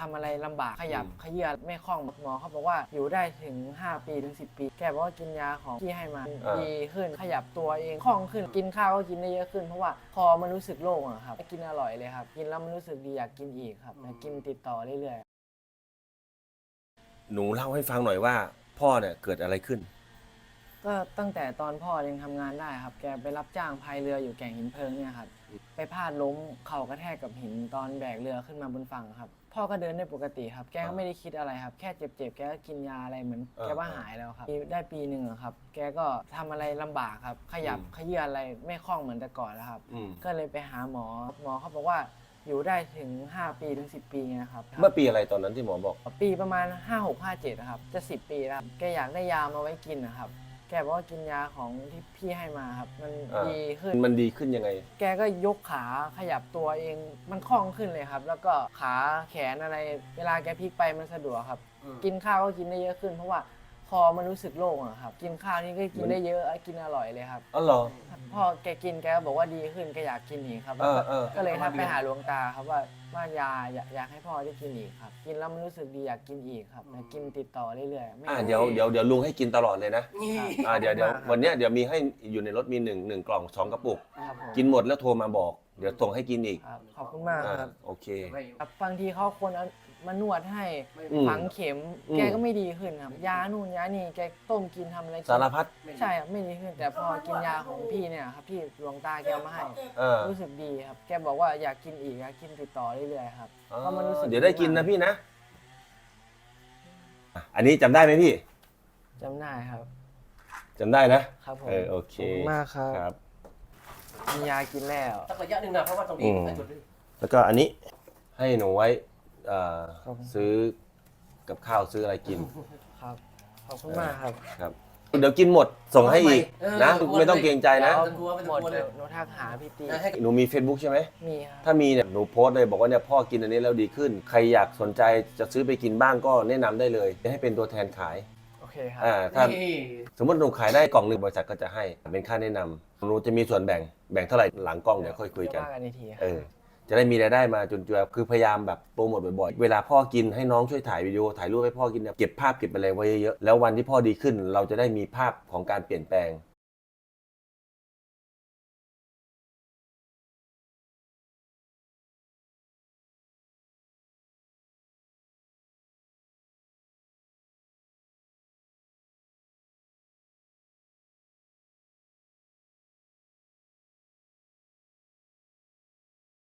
ทำอะไรลำบากขยับอืมขยื่นไม่คล่องหมอเขาบอกว่าอยู่ได้ถึง 5 ปีถึง 10 ปี แกบอกว่ากินยาของที่ให้มาดีขึ้นขยับตัวเองคล่องขึ้นกินข้าวก็กินได้เยอะขึ้นเพราะว่าคอมันรู้สึกโล่งอะครับกินอร่อยเลยครับ กินแล้วมันรู้สึกดีอยากกินอีกครับอยากกินติดต่อเรื่อยๆ หนูเล่าให้ฟังหน่อยว่า พ่อเนี่ยเกิดอะไรขึ้น ก็ตั้งแต่ตอนพ่อยังทำงานได้ครับ แกไปรับจ้างพายเรืออยู่แก่งหินเพลิงเนี่ยครับ ไปพลาดล้มเข่ากระแทกกับหินตอนแบกเรือขึ้นมาบนฝั่งครับ พ่อก็เดินได้ปกติครับ แกก็อ่าไม่ได้คิดอะไรครับ แค่เจ็บๆ แกก็กินยาอะไรเหมือนอ่าแกว่าหายแล้วครับได้ปีหนึ่งอะครับ แกก็ทำอะไรลำบากครับ ขยับอืม ขยื่นอะไรไม่คล่องเหมือนแต่ก่อนแล้วครับ อืมก็เลยไปหาหมอ หมอเขาบอกว่าอยู่ได้ถึง 5 ปีถึง 10 ปีนะครับ เมื่อปีอะไรตอนนั้นที่หมอบอก ปีประมาณ 5 6 5 7นะครับ จะ 10 ปีแล้วครับแกอยากได้ยามาไว้กินนะครับ แกบอกว่ากินยาของที่พี่ให้มาครับ มันอ่า ดีขึ้น มันดีขึ้นยังไง แกก็ยกขาขยับตัวเอง มันคล่องขึ้นเลยครับ แล้วก็ขาแขนอะไร เวลาแกพลิกไปมันสะดวกครับ กินข้าวก็กินได้เยอะขึ้น เพราะว่าคอมันรู้สึกโล่งอะครับ กินข้าวนี่ก็กินได้เยอะกินอร่อยเลยครับ อ๋อเหรอ พอแกกินแกก็บอกว่าดีขึ้นแกอยากกินอีกครับเออเออ ก็เลยทักไปหาหลวงตาครับว่าว่ายาอยากอยากให้พ่อได้กินอีกครับ กินแล้วมันรู้สึกดีอยากกินอีกครับอยากกินติดต่อเรื่อยๆไม่อ่าเดี๋ยวเดี๋ยวเดี๋ยวลุงให้กินตลอดเลยนะนี่อ่าเดี๋ยวเดี๋ยวครับวันเนี้ยเดี๋ยวมีให้อยู่ในรถมีหนึ่งหนึ่งกล่องสองกระปุก ครับผมกินหมดแล้วโทรมาบอก เดี๋ยวส่งให้กินอีกครับขอบคุณมากอ่าครับโอเค ครับบางทีเขาคนเอามานวดให้อืมฝังเข็ม อืม แกก็ไม่ดีขึ้นครับ ยานู่นยานี่แกต้มกินทำอะไรกินสารพัดใช่ครับไม่ดีขึ้น แต่พอกินยาของพี่เนี่ยครับพี่หลวงตาแกเอามาให้ เออรู้สึกดีครับ แกบอกว่าอยากกินอีกอยากกินติดต่อเรื่อยๆครับเพราะมันรู้สึกเดี๋ยวได้กินนะพี่นะอะอันนี้จำได้ไหมพี่จำได้ครับ จำได้นะ ครับผมเออโอเคขอบคุณมากครับ ครับ มียากินแล้ว สักระยะหนึ่งนะเพราะว่าตรงนี้อืม ไอ้จุดนี้แล้วก็อันนี้ให้หนูไว้เอ่อครับผม ซื้อกับข้าวซื้ออะไรกิน ครับขอบคุณมากครับ ครับ เดี๋ยวกินหมดส่งให้อีกนะ ไม่ต้องเกรงใจนะ ไม่ต้องกลัวไม่หต้มองดกลัวเลเดี๋ยยวหนูทักหาพี่ตีนะให้หนูมี Facebook ใช่ไหม มีครับ ถ้ามีเนี่ยหนูโพสต์เลยบอกว่าเนี่ยพ่อกินอันนี้แล้วดีขึ้น ใครอยากสนใจจะซื้อไปกินบ้างก็แนะนำได้เลย ให้เป็นตัวแทนขายโอเคครับ อ่าถ้านี่สมมติหนูขายได้กล่องหนึ่งบริษัทก็จะให้เป็นค่าแนะนำหนูจะมีส่วนแบ่งแบ่งเท่าไหร่หลังกล้องเดี๋ยวค่อยคุยกันเดี๋วว่ากันอีกทีครับ เออ จะได้มีรายได้มาจนเจือคือพยายามแบบโปรโมทบ่อยๆ เวลาพ่อกินให้น้องช่วยถ่ายวิดีโอถ่ายรูปให้พ่อกินเนี่ยเก็บภาพเก็บอะไรไว้เยอะๆแล้ววันที่พ่อดีขึ้น เราจะได้มีภาพของการเปลี่ยนแปลง